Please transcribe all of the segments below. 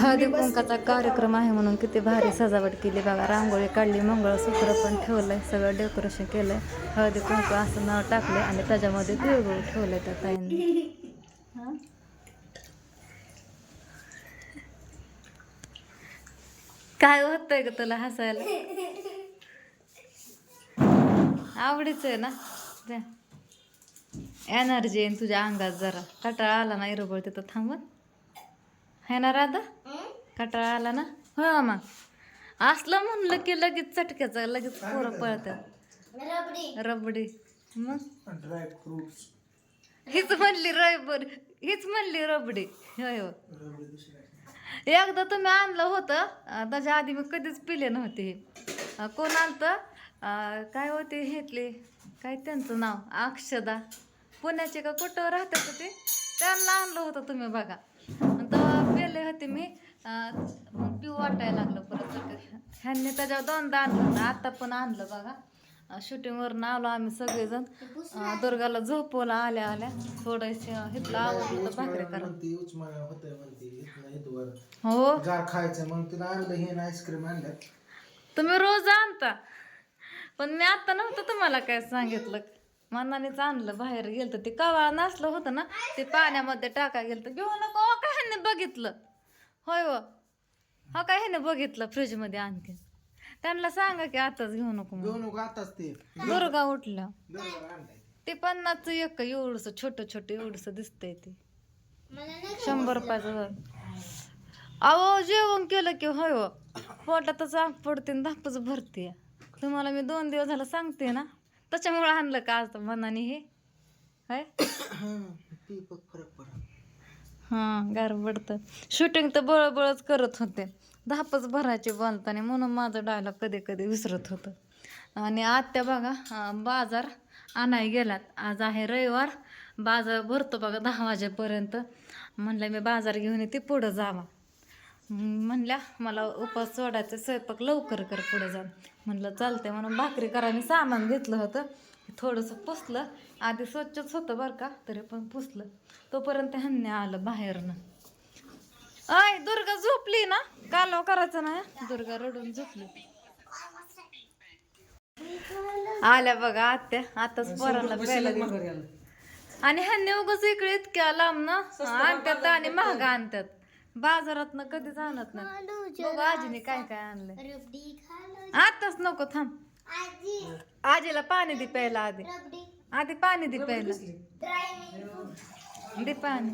हळदी कुंकाचा कार्यक्रम आहे म्हणून किती भारी सजावट केली बघा. रांगोळी काढली मंगळसूत्र पण ठेवलं आहे सगळं डेकोरेशन केलंय. हळदी कुंकू असं नाव टाकले आणि त्याच्यामध्ये तिळगुळ आहे त्या ताईंनी. काय होतंय ग तुला हसायला? आवडीच आहे ना? द्या एनर्जी आहे तुझ्या अंगात जरा. कटाळा आला ना इरोबळ तिथं थांबत है ना राधा? कटाळा आला ना? हो मग. असलं म्हणलं की लगेच चटक्याचं लगेच पोरं पळतात रबडी. मग? हीच म्हणली रबर हीच म्हणली रबडी. होय हो एकदा तुम्ही आणलं होतं त्याच्या आधी मी कधीच पिले नव्हते. हे कोण आलतं अं, काय होते हेतले काय त्यांचं नाव? अक्षदा. पुण्याचे का कुठं राहतात ते? त्यांना आणलं होतं तुम्ही बघा. तेव्हा पेले होते मी. मग पिऊ वाटायला लागलं परत ह्यांनी त्याच्यावर दोनदा आणलं होतं आता पण आणलं बघा. शूटिंगवरनं आलो आम्ही सगळेजण. दुर्गाला झोपवला आल्या आल्या. थोडंसं हिथलं आवडलं तर भाकरी करा हो. गार खायचं मग तिला आणलं हे आईस्क्रीम आणलं तुम्ही रोज आणता. पण मी आता नव्हतं तुम्हाला काय सांगितलं. मनानेच आणलं बाहेर गेलं ते कवाळ नसलं होतं ना ते पाण्यामध्ये टाका गेलं घेऊ नको काय ह्याने बघितलं? होय हो हो काय ह्याने बघितलं फ्रीजमध्ये आणखी त्यांना सांगा की आताच घेऊ नको म्हणून. घेऊ नको आताच ते. दुर्गा आणलंय. ते पन्नासचं एक एवढस छोटं छोटं एवढस दिसतंय ते. शंभर रुपयाचं अहो जेवण केलं की होय हो पोटातच आग पडते आणि धापच भरते. तुम्हाला मी दोन दिवस झालं सांगते ना. त्याच्यामुळे आणलं का आज मनाने हे? ती बघ फरक पडा. हां गार पडतं शूटिंग तर बळबळच करत होते. धापच भरायचे बांधताना म्हणून माझं डायलॉग कधी कधी विसरत होतं. आणि आत्या बघा बाजार आणाय गेलात. आज आहे रविवार. बाजार भरतो बघा दहा वाजेपर्यंत. म्हणलं मी बाजार घेऊन येते पुढं जावा. म्हणल्या मला उपास सोडायचं स्वयंपाक लवकर कर पुढे जा. म्हणलं चालतंय म्हणून भाकरी करायला सामान घेतलं होतं. थोडंसं पुसलं. आधी स्वच्छच होतं बरं का तरी पण पुसलं. तोपर्यंत ह्यांनी आलं बाहेरनं. आय दुर्गा झोपली ना? कालव करायचं ना? दुर्गा रडून झोपली. आल्या बघा आत्या. आताच प्यायला दिलं. आणि ह्यांनी उगाच इकडे इतक्या लांब ना? आणतात आणि महाग आणतात. बाजारात ना कधीच आणत नाही. बघू आजीने काय काय आणलंय. आताच नको थांब. आजीला पाणी दे प्यायला आधी. आधी पाणी दे प्यायला दे पाणी.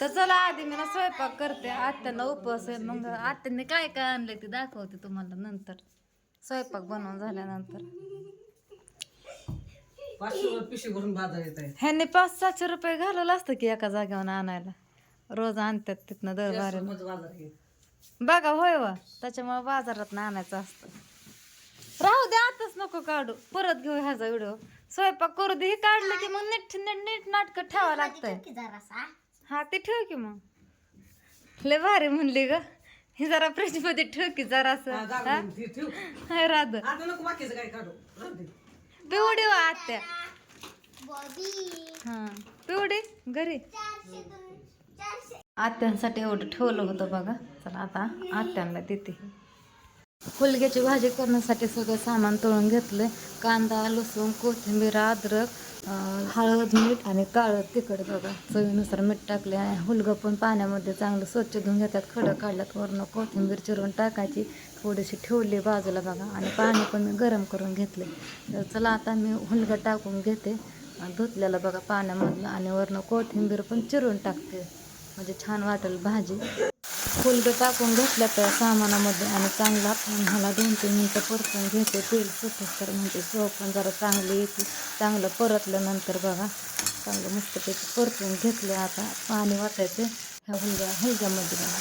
तर चला आधी मी ना स्वयंपाक करते. आत्यांना उपवास आहे. मग आत्यांनी काय काय आणलंय ते दाखवते तुम्हाला नंतर. स्वयंपाक बनवून झाल्यानंतर. ह्यांनी पाच सातशे रुपये घालवलं असतं की एका जागेवर आणायला. रोज आणतात तिथनं दर बारे मग बाजार आहे. बघा होय वा. त्याच्यामुळे बाजारात आणायचं असतं. नको काढू. परत घेऊ ह्याचा व्हिडिओ स्वयंपाक करू दे हे काढलं की मग नीट नीट नीट नाटक ठेवावं लागतंय. हा ते ठेव की मग. लय भारी म्हणली ग. हे जरा फ्रीजमध्ये ठेव की जरा हा, ठेव- ठेव. राध आता नको बाकीचं काय काढू. राहू दे. पिवडी वा आत्या. हा पिवडी? घरी? आत्यांसाठी एवढं ठेवलं होतं बघा. चला आता आत्यांना देते. फुलग्याची भाजी करण्यासाठी सगळं सामान तळून घेतलं कांदा लसूण कोथिंबीर अद्रक हळद मीठ आणि काळं तिखट बघा. चवीनुसार मीठ टाकले आणि हुलगं पण पाण्यामध्ये चांगलं स्वच्छ धुवून घेतात. खडं काढल्यात वरनं. कोथिंबीर चिरून टाकायची. थोडीशी ठेवली बाजूला बघा. आणि पाणी पण मी गरम करून घेतले तर चला आता मी हुलगं टाकून घेते. आणि धुतलेलं बघा पाण्यामधलं. आणि वरनं कोथिंबीर पण चिरून टाकते. म्हणजे छान वाटेल भाजी. फुलगं टाकून घेतल्या त्या सामानामध्ये आणि चांगला आपण ह्याला दोन तीन मिनटं परतून घेते. तेल सुटत तर म्हणजे चव पण जरा चांगली येते. चांगलं परतल्यानंतर बघा चांगलं मस्तपैकी परतून घेतले. आता पाणी वाटायचं ह्या हुलग्या हुलग्यामध्ये बघा.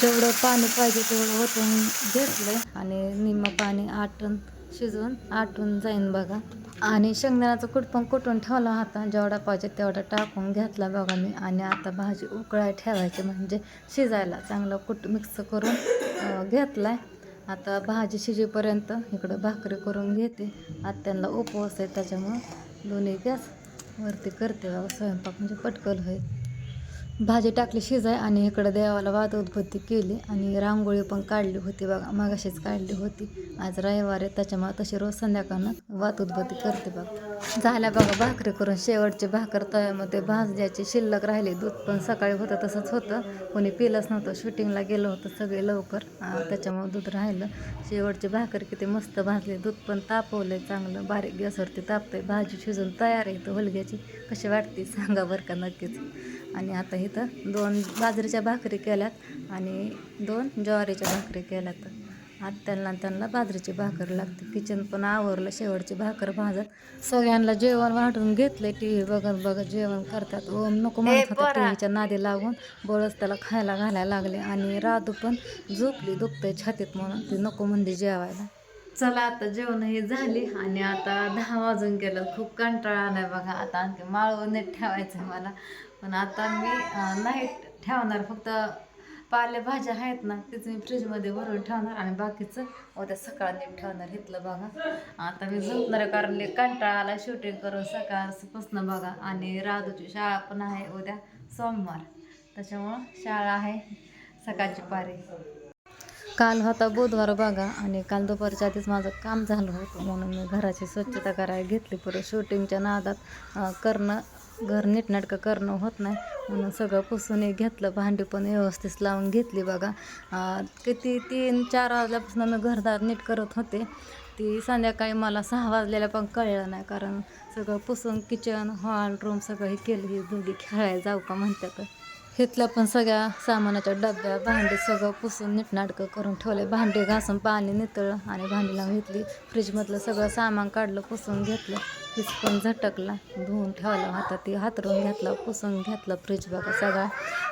जेवढं पाणी पाहिजे तेवढं वतून घेतलं आणि निम्म पाणी आटून शिजवून आटून जाईन बघा. आणि शेंगदाण्याचं कूट पण कुटून ठेवला होता. जेवढा पाहिजे तेवढा टाकून घेतला बघा मी. आणि आता भाजी उकळाय ठेवायची म्हणजे शिजायला. चांगलं कुट मिक्स करून घेतला घेतलाय. आता भाजी शिजेपर्यंत इकडं भाकरी करून घेते. आत्यांना उपवास आहे त्याच्यामुळं दोन्ही गॅस वरती करते. बाबा स्वयंपाक म्हणजे पटकल होईल. भाजी टाकली शिजाय आणि इकडं देवाला वाद उद्बत्ती केली आणि रांगोळी पण काढली होती बघा मगाशीच काढली होती. आज रविवार आहे त्याच्यामुळे तशी रोज संध्याकाळनं वाद उद्बत्ती करते बघा. झाल्या बघा भाकरी करून शेवटची भाकर तव्यामध्ये भाजण्याची शिल्लक राहिली. दूध पण सकाळी होतं तसंच होतं. कोणी पिलंच नव्हतं शूटिंगला गेलं होतं सगळे लवकर. त्याच्यामुळे दूध राहिलं. शेवटची भाकर किती मस्त भाजली. दूध पण तापवलंय चांगलं. बारीक गॅसवरती तापतंय. भाजी शिजून तयार आहे तर हुलग्याची. कशी वाटते? सांगा बरं का नक्कीच. आणि आता इथं दोन बाजरीच्या भाकरी केल्यात आणि दोन ज्वारीच्या भाकरी केल्यात. आत्यांना त्यांना बाजरीची भाकर लागते. किचन पण आवरलं शेवटची भाकर भाजत. सगळ्यांना जेवण वाढून घेतलंय टी व्ही बघत बघत जेवण करतात. ओम नको म्हणत होता टी व्हीच्या नादी लागून. बळच त्याला खायला घालायला लागले आणि राधू पण झोपली दुखतंय छातीत म्हणून. ती नको म्हणजे जेवायला. चला आता जेवण ही झाली आणि आता दहा वाजून गेलं. खूप कंटाळा आलाय बघा. आता आणखी माळवं नीट ठेवायचं मला. पण आता मी नाही ठेवणार. फक्त पालेभाज्या आहेत ना तेच मी फ्रीजमध्ये भरून ठेवणार आणि बाकीचं उद्या सकाळ नीट ठेवणार इथलं बघा. आता मी झोपणार कारण कंटाळा आला शूटिंग करून सकाळपासून बघा. आणि राधूची शाळा पण आहे उद्या सोमवार. त्याच्यामुळं शाळा आहे सकाळची पारी. काल होता बुधवार बघा आणि काल दुपारच्या आधीच माझं काम झालं होतं म्हणून मी घराची स्वच्छता करायला घेतली. परत शूटिंगच्या नादात करणं घर नीटनाटकं करणं होत नाही. म्हणून सगळं पुसून घेतलं भांडी पण व्यवस्थित लावून घेतली बघा. किती तीन चार वाजल्यापासून मी घरदार नीट करत होते. ती संध्याकाळी मला सहा वाजलेल्या पण कळलं नाही कारण सगळं पुसून किचन हॉल रूम सगळं हे केलं ही दोघी खेळायला जाऊ का म्हणतात. इथल्या पण सगळ्या सामानाच्या डब्या भांडी सगळं पुसून नीटनाटकं करून ठेवले भांडे घासून पाणी नितळ आणि भांडी लावून घेतली. फ्रीजमधलं सगळं सामान काढलं पुसून घेतलं. फ्रीज पण झटकला. धुवून ठेवला हातात ती हातरून घेतला पुसून घेतलं फ्रीज बघा सगळा.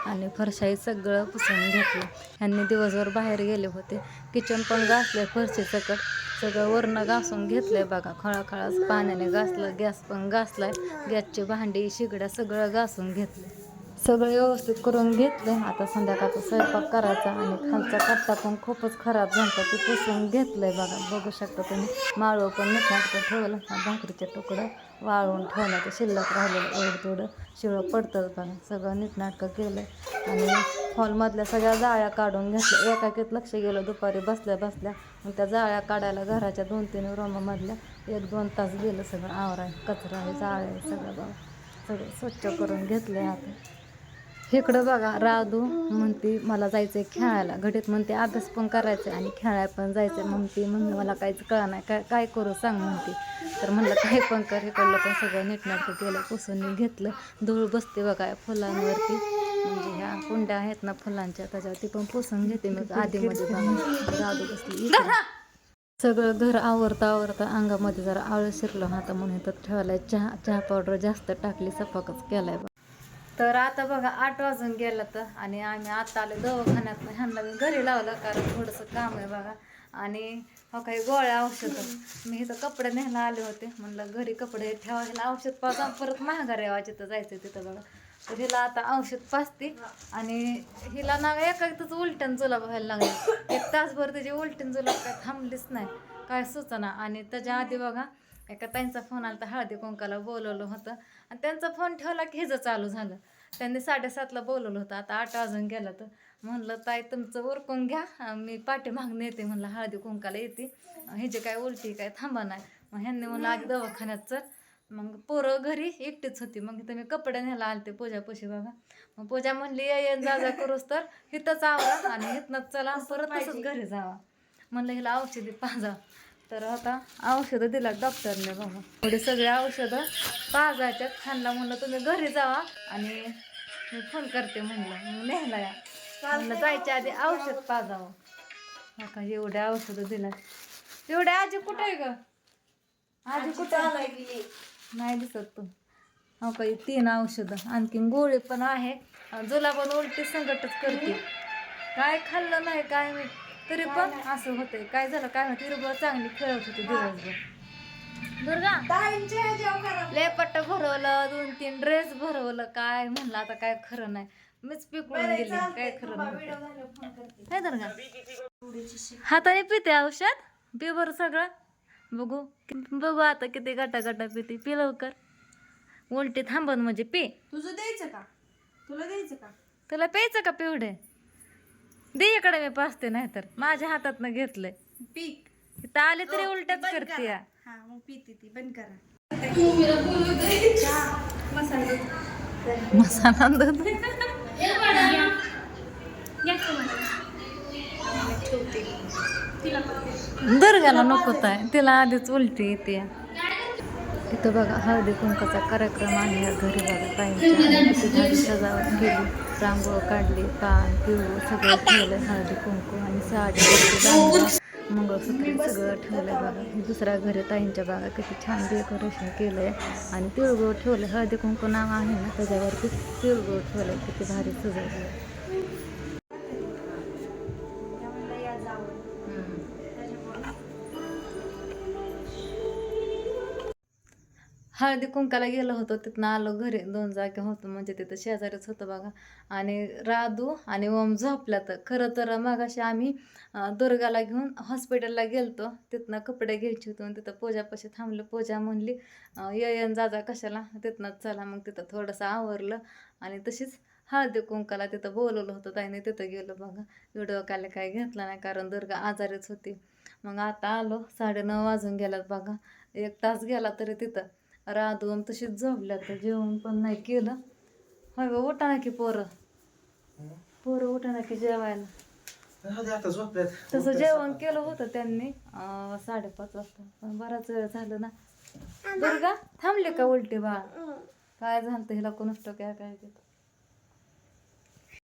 आणि फरशाई सगळं पुसून घेतलं. ह्यांनी दिवसभर बाहेर गेले होते. किचन पण घासले फरशी सकट. सगळं वरनं घासून घेतलंय बघा. खळाखळाच पाण्याने घासलं गॅस पण घासलाय. गॅसची भांडी शिगड्या सगळं घासून घेतलं सगळं व्यवस्थित करून घेतलं आता संध्याकाळचा स्वयंपाक करायचा आणि खालचा कट्टा पण खूपच खराब झाला ते पुसून आहे बघा. बघू शकता तुम्ही माळव पण नीटनाटकं ठेवलं. हा भाकरीचे तुकडं वाळवून ठेवलं ते शिल्लक राहिलेलं एवढं थोडं शिळं पडतं बघा सगळं नीटनाटकं केलं आणि हॉलमधल्या सगळ्या जाळ्या काढून घेतल्या. एकाकीत लक्ष गेलं दुपारी बसल्या बसल्या. मग त्या जाळ्या काढायला घराच्या दोन तीन रूममधल्या एक दोन तास गेलं सगळं आवराय कचरा आहे जाळ्या आहे सगळं बघा. सगळं स्वच्छ करून घेतलं आता. इकडं बघा राधू म्हणते मला जायचं आहे खेळायला. घडीत म्हणते अभ्यास पण करायचा आणि खेळायला पण जायचं आहे म्हणते म्हणून मला काहीच कळा नाही काय काय करू सांग. म्हणते. तर म्हणलं काय पण कर. इकडलं पण सगळं नीटनाटकं केलं पुसून घेतलं. धूळ बसते बघा या फुलांवरती. म्हणजे ह्या कुंड्या आहेत ना फुलांच्या त्याच्यावरती पण पुसून घेते मग आधीमध्ये बघा. राधू बसली. सगळं घर आवरता आवरता अंगामध्ये जरा आळस शिरलं होता म्हणून इथं ठेवलाय. चहा चहा पावडर जास्त टाकली सपाकच केलाय तर आता बघा आठ वाजून गेलं तर. आणि आम्ही आता आलो दवाखान्यात. ह्यांना मी घरी लावलं कारण थोडंसं काम आहे बघा. आणि हो काही गोळ्या औषधं. मी इथं कपडे न्यायला आले होते. म्हणलं घरी कपडे ठेवायला औषध पाजा परत महागारे यावा जिथं जायचं तिथं बघा. तर हिला आता औषध पाचते आणि हिला ना एकाच उलटण चुला व्हायला लागली. एक तासभर त्याची उलटण चुला काय थांबलीच नाही. काय सुचना. आणि त्याच्या आधी बघा एका ताईंचा फोन आला तर हळदी कुंकाला बोलवलं होतं. आणि त्यांचा फोन ठेवला की हिचं चालू झालं. त्यांनी साडेसातला बोलवलं होतं. आता आठ वाजून गेलं तर. म्हणलं ताई तुमचं उरकून घ्या. मी मी पाठीमागून येते म्हणलं हळदी कुंकाला येते. ह्याची काय उलटी काय थांबा नाही. मग ह्यांनी म्हणलं आधी दवाखान्यात चल. मग पोरं घरी एकटीच होती. मग इथं मी कपडे न्यायला आलते पूजापाशी बघा मग पूजा म्हणली ये ये जा जा करूस तर. इथंच आवरा आणि इथनंच चला परत तसंच घरी जावा. म्हणलं हिला औषधी पाजा तर आता औषधं दिला डॉक्टरने बाबा थोडी सगळी औषधं पाजायच्यात खानला म्हणलं तुम्ही घरी जावा आणि मी फोन करते म्हणलं. न्यायला या. म्हणलं जायच्या आधी औषध पाजावं. नका एवढ्या औषधं दिला एवढ्या आजी कुठे आहे ग? आजी कुठे आहे? नाही दिसत तू हो काही तीन औषधं. आणखीन गोळी पण आहे. जुला पण उलटी संकटच करते. काय खाल्लं नाही काय मी तरी पण असं होतंय. काय झालं काय माहिती? रुबा चांगली खेळत होती दिवसभर. दुर्गा लेपट्ट भरवलं दोन तीन ड्रेस भरवलं. काय म्हणलं आता काय खरं नाही. मीच पिकळून गेली. काय खरं नाही काय दुर्गा? हाताने पिते औषध? पी बरं सगळं. बघू. बघू आता किती गटा गटा पिते. पी लवकर. उलटी थांबन म्हणजे पी. तुझं द्यायचं का? तुला द्यायचं का? तुला प्यायचं का पिवडे? दे इकडे मी पाचते नाही तर माझ्या हातात घेतलंय. पीक. इथं आले तरी उलट्याच करते या. हा मग पिते ती बंद करा. मसाला दूध दुर्गाला नकोत आहे तिला आधीच उलटी येते. इथं बघा हळदी कुंकाचा कार्यक्रम आहे. या घरी बघा ताईंच्या सजावट केली. रांगोळ काढली पान पिवळं सगळं ठेवलं हळदी कुंकू आणि साडी वगैरे मंगळसूत्र सगळं ठेवलं बघा. दुसऱ्या घरी ताईंच्या बागा किती छान डेकोरेशन केलं आहे आणि तिळगुळ ठेवलं हळदी कुंकू नाव आहे ना त्याच्यावरती तिळगुळ ठेवलं किती भारी सजवलं हळदी कुंकाला गेलो होतो तिथनं आलो घरी दोन जागे होतो म्हणजे तिथं शेजारीच होतं बघा. आणि राधू आणि ओम झोपला तर खरं तर मगाशी आम्ही दुर्गाला घेऊन हॉस्पिटलला गेलतो. तिथनं कपडे घ्यायचे होते तिथं पूजापाशी थांबलं. पूजा म्हणली ये येन जाजा कशाला? तिथनंच चला. मग तिथं थोडंसं आवरलं आणि तशीच हळदी कुंकाला तिथं बोलवलं होतं. ताईने तिथं गेलो बघा. व्हिडिओ काल काय घेतला नाही कारण दुर्गा आजारीच होती. मग आता आलो. साडेनऊ वाजून गेल्यात बघा. एक तास गेला तरी तिथं. राधून तशीच झोपल्या तर जेवण पण नाही केलं. होय गं उठा ना की पोरं. पोरं उठा ना की जेवायला. तसं जेवण केलं होतं त्यांनी साडेपाच वाजता. पण बराच वेळ झालं ना. दुर्गा थांबले का उलटी बाळ? काय झालं हिला कोणच काय काय देत?